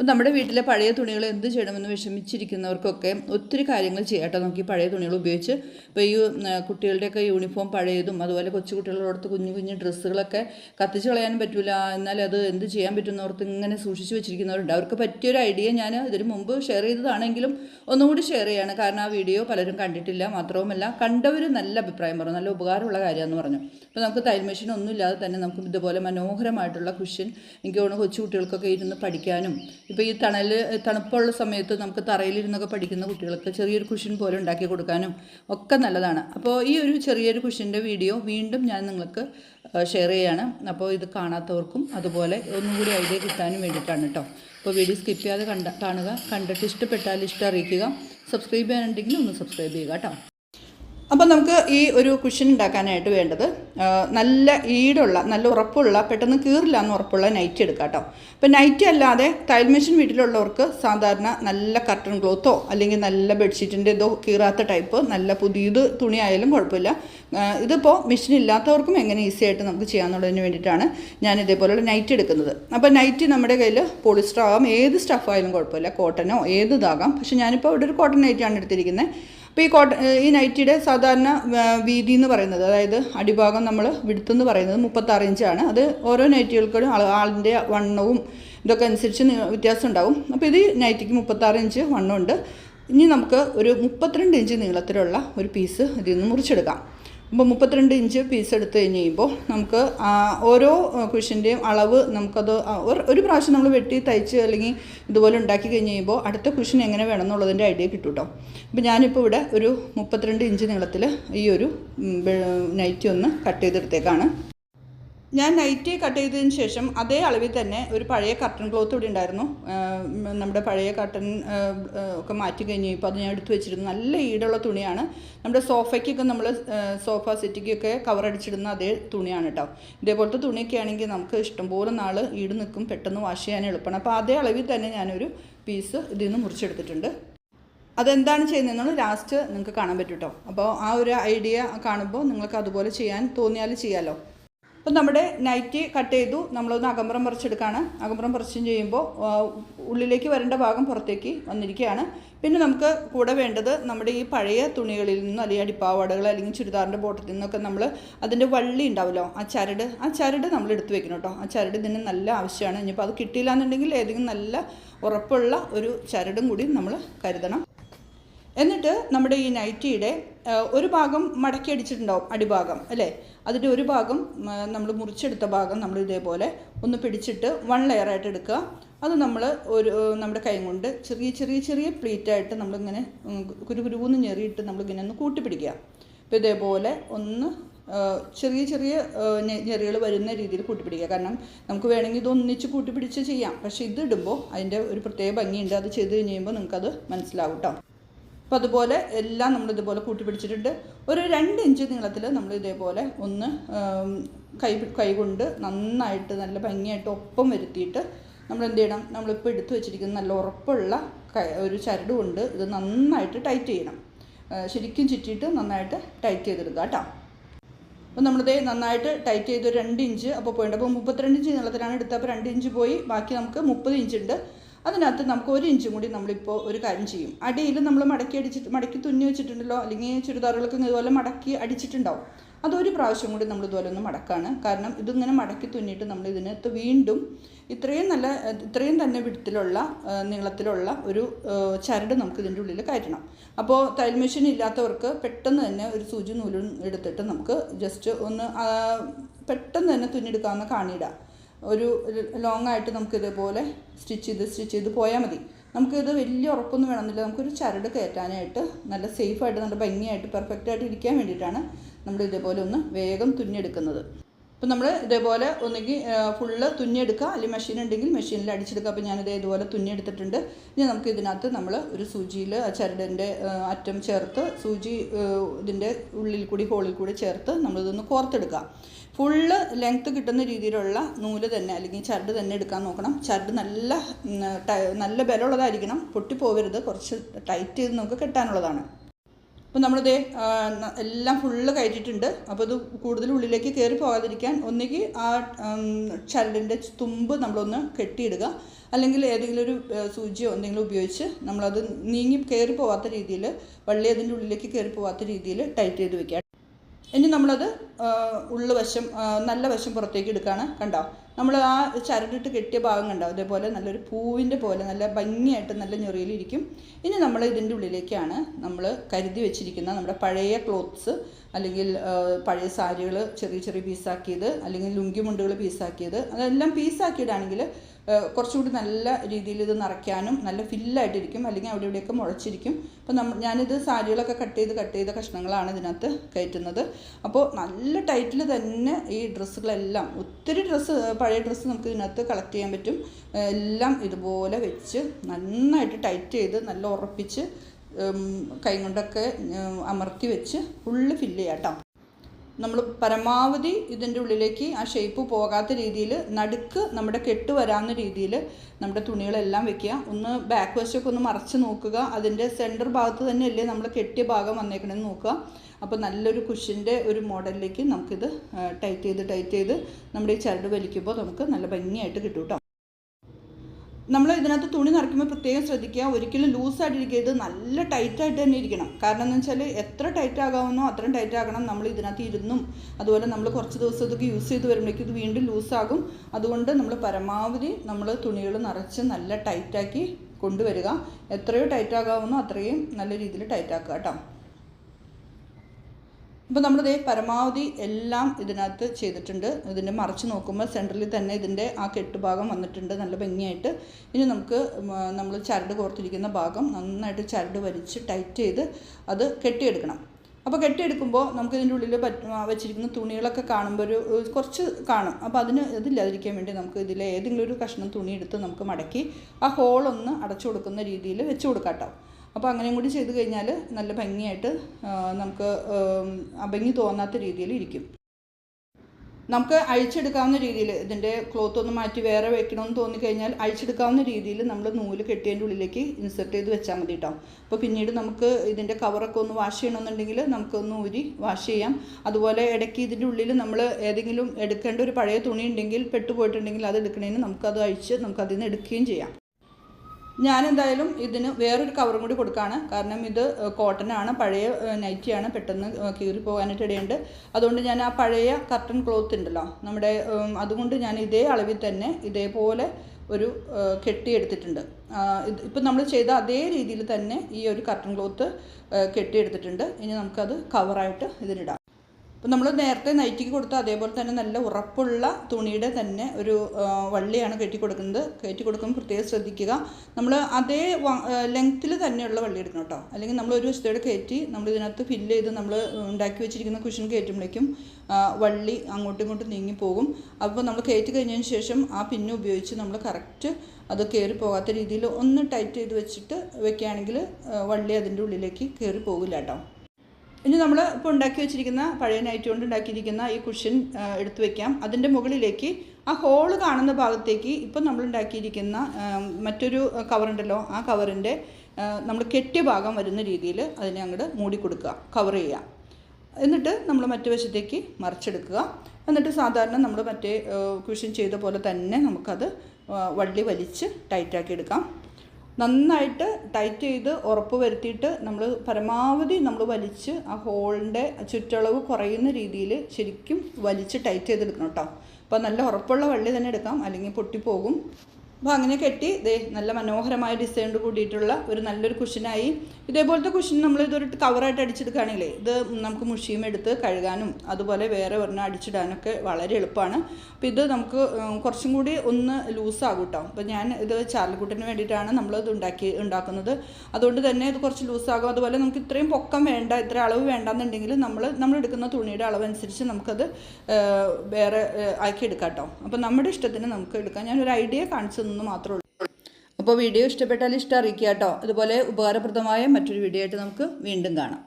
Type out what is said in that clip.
അപ്പം നമ്മുടെ വീട്ടിലെ പഴയ തുണികൾ എന്ത് ചെയ്യണമെന്ന് വിഷമിച്ചിരിക്കുന്നവർക്കൊക്കെ ഒത്തിരി കാര്യങ്ങൾ ചെയ്യാട്ടോ നമുക്ക് ഈ പഴയ തുണികൾ ഉപയോഗിച്ച് ഇപ്പോൾ ഈ കുട്ടികളുടെയൊക്കെ യൂണിഫോം പഴയതും അതുപോലെ കൊച്ചു കുട്ടികളോടത്ത് കുഞ്ഞു കുഞ്ഞു ഡ്രസ്സുകളൊക്കെ കത്തിച്ച് കളയാനും പറ്റില്ല എന്നാൽ അത് എന്ത് ചെയ്യാൻ പറ്റുന്നവർക്ക് ഇങ്ങനെ സൂക്ഷിച്ച് വെച്ചിരിക്കുന്നവരുണ്ട്. അവർക്ക് പറ്റിയൊരു ഐഡിയ ഞാൻ ഇതിന് മുമ്പ് ഷെയർ ചെയ്തതാണെങ്കിലും ഒന്നുകൂടി ഷെയർ ചെയ്യാണ്. കാരണം ആ വീഡിയോ പലരും കണ്ടിട്ടില്ല. മാത്രവുമല്ല കണ്ടവർ നല്ല അഭിപ്രായം പറഞ്ഞു. നല്ല ഉപകാരമുള്ള കാര്യമെന്ന് പറഞ്ഞു. അപ്പോൾ നമുക്ക് തയ്യൽ മെഷീൻ ഒന്നുമില്ലാതെ തന്നെ നമുക്ക് ഇതുപോലെ മനോഹരമായിട്ടുള്ള കുഷ്യൻ എനിക്ക് തോന്നുന്നു കൊച്ചു കുട്ടികൾക്കൊക്കെ ഇരുന്ന് പഠിക്കാനും ഇപ്പോൾ ഈ തണൽ തണുപ്പുള്ള സമയത്ത് നമുക്ക് തറയിലിരുന്നൊക്കെ പഠിക്കുന്ന കുട്ടികൾക്ക് ചെറിയൊരു കുഷൻ പോലെ ഉണ്ടാക്കി കൊടുക്കാനും ഒക്കെ നല്ലതാണ്. അപ്പോൾ ഈ ഒരു ചെറിയൊരു കുഷന്റെ വീഡിയോ വീണ്ടും ഞാൻ നിങ്ങൾക്ക് ഷെയർ ചെയ്യാണ്. അപ്പോൾ ഇത് കാണാത്തവർക്കും അതുപോലെ ഒന്നും കൂടി ഐഡിയ കിട്ടാനും വേണ്ടിയിട്ടാണ് കേട്ടോ അപ്പോൾ വീഡിയോ സ്കിപ്പ് ചെയ്യാതെ കണ്ട കാണുക. കണ്ടിട്ട് ഇഷ്ടപ്പെട്ടാൽ ഇഷ്ടം അറിയിക്കുക. സബ്സ്ക്രൈബ് ചെയ്യാനുണ്ടെങ്കിൽ ഒന്ന് സബ്സ്ക്രൈബ് ചെയ്യുക കേട്ടോ അപ്പോൾ നമുക്ക് ഈ ഒരു കുഷൻ ഉണ്ടാക്കാനായിട്ട് വേണ്ടത് നല്ല ഈടുള്ള നല്ല ഉറപ്പുള്ള പെട്ടെന്ന് കീറില്ല എന്ന് ഉറപ്പുള്ള നൈറ്റ് എടുക്കാം കേട്ടോ. അപ്പോൾ നൈറ്റ് അല്ലാതെ തയ്യൽ മെഷീൻ വീട്ടിലുള്ളവർക്ക് സാധാരണ നല്ല കർട്ടൺ ക്ലോത്തോ അല്ലെങ്കിൽ നല്ല ബെഡ്ഷീറ്റിന്റെ ഇതോ കീറാത്ത ടൈപ്പ് നല്ല പുതിയത് തുണി ആയാലും കുഴപ്പമില്ല. ഇതിപ്പോൾ മെഷീൻ ഇല്ലാത്തവർക്കും എങ്ങനെ ഈസി ആയിട്ട് നമുക്ക് ചെയ്യാമെന്നുള്ളതിന് വേണ്ടിയിട്ടാണ് ഞാൻ ഇതേപോലുള്ള നൈറ്റ് എടുക്കുന്നത്. അപ്പോൾ നൈറ്റ് നമ്മുടെ കയ്യിൽ പോളിസ്റ്റർ ആകാം ഏത് സ്റ്റഫായാലും കുഴപ്പമില്ല. കോട്ടനോ ഏത് ഇതാകാം. പക്ഷേ ഞാനിപ്പോൾ ഇവിടെ ഒരു കോട്ടൺ നൈറ്റിയാണ് എടുത്തിരിക്കുന്നത് അപ്പോൾ ഈ കോട്ട ഈ നൈറ്റിയുടെ സാധാരണ വീതി എന്ന് പറയുന്നത് അതായത് അടിഭാഗം നമ്മൾ വിടുത്തെന്ന് പറയുന്നത് മുപ്പത്താറ് ഇഞ്ചാണ് അത് ഓരോ നൈറ്റികൾക്കും ആളിന്റെ വണ്ണവും ഇതൊക്കെ അനുസരിച്ച് വ്യത്യാസം ഉണ്ടാവും. അപ്പോൾ ഇത് നൈറ്റിക്ക് മുപ്പത്താറ് ഇഞ്ച് വണ്ണമുണ്ട്. ഇനി നമുക്ക് ഒരു മുപ്പത്തിരണ്ട് ഇഞ്ച് നീളത്തിലുള്ള ഒരു പീസ് ഇതിൽ നിന്ന് മുറിച്ചെടുക്കാം. അപ്പോൾ മുപ്പത്തിരണ്ട് ഇഞ്ച് പീസ് എടുത്ത് കഴിഞ്ഞ് കഴിയുമ്പോൾ നമുക്ക് ഓരോ കുഷ്യന്റെയും അളവ് നമുക്കത് ഒരു- പ്രാവശ്യം നമ്മൾ വെട്ടി തയ്ച്ച് അല്ലെങ്കിൽ ഇതുപോലെ ഉണ്ടാക്കി കഴിഞ്ഞ് കഴിയുമ്പോൾ അടുത്ത കുഷ്യൻ എങ്ങനെ വേണം എന്നുള്ളതിന്റെ ഐഡിയ കിട്ടും കേട്ടോ അപ്പോൾ ഞാനിപ്പോൾ ഇവിടെ ഒരു മുപ്പത്തിരണ്ട് ഇഞ്ച് നീളത്തിൽ ഈ ഒരു നൈറ്റി ഒന്ന് കട്ട് ചെയ്തെടുത്തേക്കാണ്. ഞാൻ നൈറ്റി കട്ട് ചെയ്തതിന് ശേഷം അതേ അളവിൽ തന്നെ ഒരു പഴയ കർട്ടൺ ക്ലോത്ത് ഇവിടെ ഉണ്ടായിരുന്നു. നമ്മുടെ പഴയ ആ, ഒക്കെ മാറ്റി കഴിഞ്ഞു ഇപ്പോൾ അത് ഞാൻ എടുത്തു വെച്ചിരുന്നു. നല്ല ഈടുള്ള തുണിയാണ്. നമ്മുടെ സോഫയ്ക്കൊക്കെ നമ്മൾ സോഫ സെറ്റിക്കൊക്കെ കവർ അടിച്ചിടുന്ന അതേ തുണിയാണ് കേട്ടോ ഇതേപോലത്തെ തുണിയൊക്കെ ആണെങ്കിൽ നമുക്ക് ഇഷ്ടംപോലെ നാൾ ഈട് നിൽക്കും. പെട്ടെന്ന് വാഷ് ചെയ്യാൻ എളുപ്പമാണ് അപ്പോൾ അതേ അളവിൽ തന്നെ ഞാനൊരു പീസ് ഇതിൽ നിന്ന് മുറിച്ചെടുത്തിട്ടുണ്ട്. അതെന്താണ് ചെയ്യുന്നതെന്നുള്ള ലാസ്റ്റ് നിങ്ങൾക്ക് കാണാൻ പറ്റും കേട്ടോ അപ്പോൾ ആ ഒരു ഐഡിയ കാണുമ്പോൾ നിങ്ങൾക്ക് അതുപോലെ ചെയ്യാൻ തോന്നിയാൽ ചെയ്യാമല്ലോ അപ്പം നമ്മുടെ നൈറ്റി കട്ട് ചെയ്തു. നമ്മളൊന്ന് അകമ്പറം പറിച്ചെടുക്കുകയാണ് അകമ്പറം പറിച്ചും ചെയ്യുമ്പോൾ ഉള്ളിലേക്ക് വരേണ്ട ഭാഗം പുറത്തേക്ക് വന്നിരിക്കുകയാണ്. പിന്നെ നമുക്ക് കൂടെ വേണ്ടത് നമ്മുടെ ഈ പഴയ തുണികളിൽ നിന്നും അല്ലെങ്കിൽ അടിപ്പാവാടകൾ അല്ലെങ്കിൽ ചുരിദാറിന്റെ ബോട്ടത്തിൽ നിന്നൊക്കെ നമ്മൾ അതിന്റെ വള്ളി ഉണ്ടാവുമല്ലോ ആ ചരട്. ആ ചരട് നമ്മൾ എടുത്ത് വെക്കണം കേട്ടോ. ആ ചരട് ഇതിന് നല്ല ആവശ്യമാണ്. ഇനിയിപ്പോൾ അത് കിട്ടിയില്ല എന്നുണ്ടെങ്കിൽ ഏതെങ്കിലും നല്ല ഉറപ്പുള്ള ഒരു ചരടും കൂടി നമ്മൾ കരുതണം. എന്നിട്ട് നമ്മുടെ ഈ നൈറ്റിയുടെ ഒരു ഭാഗം മടക്കി അടിച്ചിട്ടുണ്ടാവും അടിഭാഗം അല്ലേ? അതിന്റെ ഒരു ഭാഗം നമ്മൾ മുറിച്ചെടുത്ത ഭാഗം നമ്മൾ ഇതേപോലെ ഒന്ന് പിടിച്ചിട്ട് വൺ ലെയറായിട്ട് എടുക്കുക. അത് നമ്മൾ ഒരു നമ്മുടെ കൈ കൊണ്ട് ചെറിയ ചെറിയ ചെറിയ പ്ലീറ്റായിട്ട് നമ്മളിങ്ങനെ കുരു കുരുവെന്ന് ഞെറിയിട്ട് നമ്മളിങ്ങനെ ഒന്ന് കൂട്ടിപ്പിടിക്കുക അപ്പോൾ ഇതേപോലെ ഒന്ന് ചെറിയ ചെറിയ ഞെറികൾ വരുന്ന രീതിയിൽ കൂട്ടിപ്പിടിക്കുക കാരണം നമുക്ക് വേണമെങ്കിൽ ഇത് ഒന്നിച്ച് കൂട്ടിപ്പിടിച്ച് ചെയ്യാം. പക്ഷേ ഇത് ഇടുമ്പോൾ അതിന്റെ ഒരു പ്രത്യേക ഭംഗിയുണ്ട്. അത് ചെയ്ത് കഴിഞ്ഞ് കഴിയുമ്പോൾ നിങ്ങൾക്കത് മനസ്സിലാവും കേട്ടോ അപ്പോൾ അതുപോലെ എല്ലാം നമ്മൾ ഇതുപോലെ കൂട്ടി പിടിച്ചിട്ടുണ്ട്. ഒരു രണ്ട് ഇഞ്ച് നീളത്തിൽ നമ്മൾ ഇതേപോലെ ഒന്ന് കൈ കൈകൊണ്ട് നന്നായിട്ട് നല്ല ഭംഗിയായിട്ട് ഒപ്പം വരുത്തിയിട്ട് നമ്മൾ എന്ത് ചെയ്യണം? നമ്മളിപ്പോൾ എടുത്തു വെച്ചിരിക്കുന്ന നല്ല ഉറപ്പുള്ള ഒരു ചരട് കൊണ്ട് ഇത് നന്നായിട്ട് ടൈറ്റ് ചെയ്യണം. ശരിക്കും ചുറ്റിയിട്ട് നന്നായിട്ട് ടൈറ്റ് ചെയ്തെടുക്കുക കേട്ടോ. അപ്പോൾ നമ്മളിത് നന്നായിട്ട് ടൈറ്റ് ചെയ്ത് രണ്ട് ഇഞ്ച് അപ്പോൾ പോയിട്ട് അപ്പോൾ മുപ്പത്തിരണ്ട് ഇഞ്ച് നീളത്തിലാണ് എടുത്തത്. അപ്പോൾ രണ്ട് ഇഞ്ച് പോയി. ബാക്കി നമുക്ക് മുപ്പത് ഇഞ്ച് ഉണ്ട്. അതിനകത്ത് നമുക്ക് ഒരു ഇഞ്ചും കൂടി നമ്മളിപ്പോൾ ഒരു കാര്യം ചെയ്യും. അടിയിൽ നമ്മൾ മടക്കി അടിച്ചിട്ട് മടക്കി തുന്നി വെച്ചിട്ടുണ്ടല്ലോ അല്ലെങ്കിൽ ചുരിദാറുകൾക്ക് ഇതുപോലെ മടക്കി അടിച്ചിട്ടുണ്ടാവും. അതൊരു പ്രാവശ്യം കൂടി നമ്മൾ ഇതുപോലെ ഒന്ന് മടക്കാണ്. കാരണം ഇതിങ്ങനെ മടക്കി തുന്നിയിട്ട് നമ്മൾ ഇതിനകത്ത് വീണ്ടും ഇത്രയും നല്ല ഇത്രയും തന്നെ വിടത്തിലുള്ള നീളത്തിലുള്ള ഒരു ചരട് നമുക്ക് ഇതിന്റെ ഉള്ളിൽ കയറ്റണം. അപ്പോൾ തയ്യൽ മെഷീൻ ഇല്ലാത്തവർക്ക് പെട്ടെന്ന് തന്നെ ഒരു സൂചി നൂലും എടുത്തിട്ട് നമുക്ക് ജസ്റ്റ് ഒന്ന് പെട്ടെന്ന് തന്നെ തുന്നിയെടുക്കാവുന്ന കാണിയിടാം ഒരു ലോങ് ആയിട്ട് നമുക്ക് ഇതേപോലെ സ്റ്റിച്ച് ചെയ്ത് സ്റ്റിച്ച് ചെയ്ത് പോയാൽ മതി. നമുക്കിത് വലിയ ഉറപ്പൊന്നും വേണമെന്നില്ല. നമുക്കൊരു ചരട് കയറ്റാനായിട്ട് നല്ല സേഫായിട്ട് നല്ല ഭംഗിയായിട്ട് പെർഫെക്റ്റായിട്ട് ഇരിക്കാൻ വേണ്ടിയിട്ടാണ് നമ്മൾ ഇതേപോലെ ഒന്ന് വേഗം തുന്നിയെടുക്കുന്നത്. അപ്പോൾ നമ്മൾ ഇതേപോലെ ഒന്നുകിൽ ഫുള്ള് തുന്നിയെടുക്കുക അല്ലെങ്കിൽ മെഷീൻ ഉണ്ടെങ്കിൽ മെഷീനിൽ അടിച്ചെടുക്കുക അപ്പോൾ ഞാനിത് ഇതുപോലെ തുന്നിയെടുത്തിട്ടുണ്ട്. ഇനി നമുക്ക് ഇതിനകത്ത് നമ്മൾ ഒരു സൂചിയിൽ ചരടിന്റെ അറ്റം ചേർത്ത് സൂചി ഇതിന്റെ ഉള്ളിൽ കൂടി ഹോളിൽ കൂടി ചേർത്ത് നമ്മളിതൊന്ന് കോർത്തെടുക്കുക ഫുള്ള് ലെങ്ത്ത് കിട്ടുന്ന രീതിയിലുള്ള നൂൽ തന്നെ അല്ലെങ്കിൽ ചരട് തന്നെ എടുക്കാൻ നോക്കണം. ചരട് നല്ല നല്ല ബലമുള്ളതായിരിക്കണം. പൊട്ടിപ്പോവരുത്. കുറച്ച് ടൈറ്റ് ചെയ്ത് നമുക്ക് കെട്ടാനുള്ളതാണ്. അപ്പോൾ നമ്മളിത് എല്ലാം ഫുള്ള് കയറ്റിയിട്ടുണ്ട് അപ്പോൾ ഇത് കൂടുതൽ ഉള്ളിലേക്ക് കയറി പോകാതിരിക്കാൻ ഒന്നുകിൽ ആ ചരടിന്റെ തുമ്പ് നമ്മളൊന്ന് കെട്ടിയിടുക. അല്ലെങ്കിൽ ഏതെങ്കിലും ഒരു സൂചിയോ എന്തെങ്കിലും ഉപയോഗിച്ച് നമ്മളത് നീങ്ങി കയറി പോവാത്ത രീതിയിൽ വള്ളി അതിന്റെ ഉള്ളിലേക്ക് കയറി പോവാത്ത രീതിയിൽ ടൈറ്റ് ചെയ്ത് വെക്കുക. ഇനി നമ്മളത് ഉള്ളു വശം നല്ല വശം പുറത്തേക്ക് എടുക്കുകയാണ്. കണ്ടോ? നമ്മൾ ആ ചരടിട്ട് കെട്ടിയ ഭാഗം കണ്ടോ? അതേപോലെ നല്ലൊരു പൂവിന്റെ പോലെ നല്ല ഭംഗിയായിട്ട് നല്ല ഞൊറിയിലിരിക്കും. ഇനി നമ്മൾ ഇതിന്റെ ഉള്ളിലേക്കാണ് നമ്മൾ കരുതി വെച്ചിരിക്കുന്ന നമ്മുടെ പഴയ ക്ലോത്ത്സ് അല്ലെങ്കിൽ പഴയ സാരികൾ ചെറിയ ചെറിയ പീസാക്കിയത് അല്ലെങ്കിൽ ലുങ്കി മുണ്ടുകൾ പീസാക്കിയത് അതെല്ലാം പീസാക്കിയിടാണെങ്കിൽ കുറച്ചുകൂടി നല്ല രീതിയിൽ ഇത് നിറയ്ക്കാനും നല്ല ഫില്ലായിട്ടിരിക്കും അല്ലെങ്കിൽ അവിടെ ഇവിടെയൊക്കെ മുളച്ചിരിക്കും അപ്പോൾ നമ്മൾ ഞാനിത് സാരികളൊക്കെ കട്ട് ചെയ്ത് കട്ട് ചെയ്ത കഷ്ണങ്ങളാണ് ഇതിനകത്ത് കയറ്റുന്നത്. അപ്പോൾ നല്ല ടൈറ്റിൽ തന്നെ ഈ ഡ്രസ്സുകളെല്ലാം ഒത്തിരി ഡ്രസ്സ് പഴയ ഡ്രസ്സ് നമുക്ക് ഇതിനകത്ത് കളക്ട് ചെയ്യാൻ പറ്റും. എല്ലാം ഇതുപോലെ വെച്ച് നന്നായിട്ട് ടൈറ്റ് ചെയ്ത് നല്ല ഉറപ്പിച്ച് കൈ കൊണ്ടൊക്കെ അമർത്തി വെച്ച് ഫുള്ള് ഫില്ല് ചെയ്യാം കേട്ടോ. നമ്മൾ പരമാവധി ഇതിന്റെ ഉള്ളിലേക്ക് ആ ഷേപ്പ് പോകാത്ത രീതിയിൽ നടുക്ക് നമ്മുടെ കെട്ട് വരാവുന്ന രീതിയിൽ നമ്മുടെ തുണികളെല്ലാം വെക്കുക. ഒന്ന് ബാക്ക് വശമൊക്കെ ഒന്ന് മറച്ച് നോക്കുക. അതിന്റെ സെന്റർ ഭാഗത്ത് തന്നെയല്ലേ നമ്മൾ കെട്ടിയ ഭാഗം വന്നേക്കണമെന്ന് നോക്കുക. അപ്പോൾ നല്ലൊരു കുഷിന്റെ ഒരു മോഡലിലേക്ക് നമുക്കിത് ടൈറ്റ് ചെയ്ത് ടൈറ്റ് ചെയ്ത് നമ്മുടെ ഈ ചരട് വലിക്കുമ്പോൾ നമുക്ക് നല്ല ഭംഗിയായിട്ട് കിട്ടും കേട്ടോ. നമ്മൾ ഇതിനകത്ത് തുണി നിറയ്ക്കുമ്പോൾ പ്രത്യേകം ശ്രദ്ധിക്കുക. ഒരിക്കലും ലൂസായിട്ടിരിക്കരുത് നല്ല ടൈറ്റായിട്ട് തന്നെ ഇരിക്കണം. കാരണം എന്ന് വെച്ചാൽ എത്ര ടൈറ്റ് ആകാവുന്നോ അത്രയും ടൈറ്റ് ആകണം നമ്മൾ ഇതിനകത്ത് ഇരുന്നും. അതുപോലെ നമ്മൾ കുറച്ച് ദിവസം ഇതൊക്കെ യൂസ് ചെയ്ത് വരുമ്പോഴേക്കും ഇത് വീണ്ടും ലൂസാകും അതുകൊണ്ട് നമ്മൾ പരമാവധി നമ്മൾ തുണികൾ നിറച്ച് നല്ല ടൈറ്റാക്കി കൊണ്ടുവരിക. എത്രയോ ടൈറ്റ് ആകാവുന്നോ അത്രയും നല്ല രീതിയിൽ ടൈറ്റ് ആക്കുക കേട്ടോ. അപ്പോൾ നമ്മളിതേ പരമാവധി എല്ലാം ഇതിനകത്ത് ചെയ്തിട്ടുണ്ട്. ഇതിന്റെ മറിച്ച് നോക്കുമ്പോൾ സെന്ററിൽ തന്നെ ഇതിന്റെ ആ കെട്ടുഭാഗം വന്നിട്ടുണ്ട്. നല്ല ഭംഗിയായിട്ട്. ഇനി നമുക്ക് നമ്മൾ ചരട് കോർത്തിരിക്കുന്ന ഭാഗം നന്നായിട്ട് ചരട് വരിച്ച് ടൈറ്റ് ചെയ്ത് അത് കെട്ടിയെടുക്കണം. അപ്പോൾ കെട്ടിയെടുക്കുമ്പോൾ നമുക്ക് ഇതിന്റെ ഉള്ളിൽ വെച്ചിരിക്കുന്ന തുണികളൊക്കെ കാണുമ്പോൾ ഒരു കുറച്ച് കാണും. അപ്പോൾ അതിന് ഇതില്ലാതിരിക്കാൻ വേണ്ടി നമുക്ക് ഇതിലെ ഏതെങ്കിലും ഒരു കഷ്ണം തുണി എടുത്ത് നമുക്ക് മടക്കി ആ ഹോളൊന്ന് അടച്ചു കൊടുക്കുന്ന രീതിയിൽ വെച്ച് കൊടുക്കാം കേട്ടോ അപ്പോൾ അങ്ങനെയും കൂടി ചെയ്ത് കഴിഞ്ഞാൽ നല്ല ഭംഗിയായിട്ട് നമുക്ക് അഭംഗി തോന്നാത്ത രീതിയിൽ ഇരിക്കും. നമുക്ക് അഴിച്ചെടുക്കാവുന്ന രീതിയിൽ ഇതിന്റെ ക്ലോത്ത് ഒന്ന് മാറ്റി വേറെ വെക്കണമെന്ന് തോന്നിക്കഴിഞ്ഞാൽ അഴിച്ചെടുക്കാവുന്ന രീതിയിൽ നമ്മൾ നൂൽ കെട്ടിയതിന്റെ ഉള്ളിലേക്ക് ഇൻസെർട്ട് ചെയ്ത് വെച്ചാൽ മതി കേട്ടോ അപ്പോൾ പിന്നീട് നമുക്ക് ഇതിന്റെ കവറൊക്കെ ഒന്ന് വാഷ് ചെയ്യണമെന്നുണ്ടെങ്കിൽ നമുക്കൊന്ന് ഊരി വാഷ് ചെയ്യാം. അതുപോലെ ഇടയ്ക്ക് ഇതിന്റെ ഉള്ളിൽ നമ്മൾ ഏതെങ്കിലും എടുക്കേണ്ട ഒരു പഴയ തുണി ഉണ്ടെങ്കിൽ പെട്ടുപോയിട്ടുണ്ടെങ്കിൽ അത് എടുക്കണേന് നമുക്കത് അഴിച്ച് നമുക്കതിൽ നിന്ന് എടുക്കുകയും ചെയ്യാം. ഞാൻ എന്തായാലും ഇതിന് വേറൊരു കവറും കൂടി കൊടുക്കുകയാണ് കാരണം ഇത് കോട്ടൺ ആണ്. പഴയ നൈറ്റിയാണ് പെട്ടെന്ന് കീറി പോകാനായിട്ട് ഇടയുണ്ട്. അതുകൊണ്ട് ഞാൻ ആ പഴയ കർട്ടൺ ക്ലോത്ത് ഉണ്ടല്ലോ നമ്മുടെ അതുകൊണ്ട് ഞാൻ ഇതേ അളവിൽ തന്നെ ഇതേപോലെ ഒരു കെട്ടിയെടുത്തിട്ടുണ്ട് ഇപ്പം നമ്മൾ ചെയ്ത അതേ രീതിയിൽ തന്നെ ഈ ഒരു കർട്ടൺ ക്ലോത്ത് കെട്ടിയെടുത്തിട്ടുണ്ട് ഇനി നമുക്കത് കവറായിട്ട് ഇതിനിടാം. അപ്പം നമ്മൾ നേരത്തെ നൈറ്റിക്ക് കൊടുത്ത അതേപോലെ തന്നെ നല്ല ഉറപ്പുള്ള തുണിയുടെ തന്നെ ഒരു വള്ളിയാണ് കെട്ടി കൊടുക്കുന്നത്. കയറ്റി കൊടുക്കുമ്പോൾ പ്രത്യേകം ശ്രദ്ധിക്കുക. നമ്മൾ അതേ ലെങ്ത്തിൽ തന്നെയുള്ള വള്ളി എടുക്കണം കേട്ടോ. അല്ലെങ്കിൽ നമ്മൾ ഒരു വശത്തോടെ കയറ്റി നമ്മൾ ഇതിനകത്ത് ഫില്ല് ചെയ്ത് നമ്മൾ ഉണ്ടാക്കി വെച്ചിരിക്കുന്ന കുഷൻ കയറ്റുമ്പോഴേക്കും വള്ളി അങ്ങോട്ടും ഇങ്ങോട്ടും നീങ്ങിപ്പോകും അപ്പോൾ നമ്മൾ കയറ്റി കഴിഞ്ഞതിന് ശേഷം ആ പിന്ന് ഉപയോഗിച്ച് നമ്മൾ കറക്റ്റ് അത് കയറി പോകാത്ത രീതിയിൽ ഒന്ന് ടൈറ്റ് ചെയ്ത് വെച്ചിട്ട് വെക്കുകയാണെങ്കിൽ വള്ളി അതിന്റെ ഉള്ളിലേക്ക് കയറി പോകില്ല കേട്ടോ. ഇനി നമ്മൾ ഇപ്പോൾ ഉണ്ടാക്കി വെച്ചിരിക്കുന്ന പഴയ നൈറ്റ് കൊണ്ട് ഉണ്ടാക്കിയിരിക്കുന്ന ഈ കുഷൻ എടുത്തു വെക്കാം. അതിന്റെ മുകളിലേക്ക് ആ ഹോൾ കാണുന്ന ഭാഗത്തേക്ക് ഇപ്പം നമ്മൾ ഉണ്ടാക്കിയിരിക്കുന്ന മറ്റൊരു കവറുണ്ടല്ലോ ആ കവറിന്റെ നമ്മൾ കെട്ടിയ ഭാഗം വരുന്ന രീതിയിൽ അതിനെ അങ്ങോട്ട് മൂടി കൊടുക്കുക കവർ ചെയ്യുക. എന്നിട്ട് നമ്മൾ മറ്റു വശത്തേക്ക് മറിച്ചെടുക്കുക. എന്നിട്ട് സാധാരണ നമ്മൾ മറ്റേ കുഷൻ ചെയ്ത പോലെ തന്നെ നമുക്കത് വള്ളി വലിച്ച് ടൈറ്റാക്കി എടുക്കാം. നന്നായിട്ട് ടൈറ്റ് ചെയ്ത് ഉറപ്പ് വരുത്തിയിട്ട് നമ്മൾ പരമാവധി നമ്മൾ വലിച്ച് ആ ഹോളിന്റെ ചുറ്റളവ് കുറയുന്ന രീതിയിൽ ശരിക്കും വലിച്ച് ടൈറ്റ് ചെയ്തെടുക്കണം കേട്ടോ അപ്പോൾ നല്ല ഉറപ്പുള്ള വള്ളി തന്നെ എടുക്കാം. അല്ലെങ്കിൽ പൊട്ടിപ്പോകും. അപ്പോൾ അങ്ങനെ കെട്ടി ഇതേ നല്ല മനോഹരമായ ഡിസൈനോട് കൂടിയിട്ടുള്ള ഒരു നല്ലൊരു കുഷനായി ഇതേപോലത്തെ കുഷൻ നമ്മൾ ഇതൊരു കവറായിട്ട് അടിച്ചെടുക്കുകയാണെങ്കിലേ ഇത് നമുക്ക് മുഷിയും എടുത്ത് കഴുകാനും അതുപോലെ വേറെ ഒരെണ്ണം അടിച്ചിടാനൊക്കെ വളരെ എളുപ്പമാണ്. അപ്പോൾ ഇത് നമുക്ക് കുറച്ചും കൂടി ഒന്ന് ലൂസാകും കേട്ടോ അപ്പോൾ ഞാൻ ഇത് ചാർലിക്കുട്ടിന് വേണ്ടിയിട്ടാണ് നമ്മളിത് ഉണ്ടാക്കി ഉണ്ടാക്കുന്നത്. അതുകൊണ്ട് തന്നെ ഇത് കുറച്ച് ലൂസാകും. അതുപോലെ നമുക്ക് ഇത്രയും പൊക്കം വേണ്ട ഇത്ര അളവ് വേണ്ടെന്നുണ്ടെങ്കിൽ നമ്മൾ നമ്മൾ എടുക്കുന്ന തുണിയുടെ അളവനുസരിച്ച് നമുക്കത് വേറെ ആക്കി എടുക്കാം കേട്ടോ അപ്പോൾ നമ്മുടെ ഇഷ്ടത്തിന് നമുക്ക് എടുക്കാം. ഞാനൊരു ഐഡിയ കാണിച്ചു തന്നു മാത്രമേ ഉള്ളൂ. അപ്പോൾ വീഡിയോ ഇഷ്ടപ്പെട്ടാൽ ഇഷ്ടം അറിയിക്കുക കേട്ടോ. അതുപോലെ ഉപകാരപ്രദമായ മറ്റൊരു വീഡിയോ ആയിട്ട് നമുക്ക് വീണ്ടും കാണാം.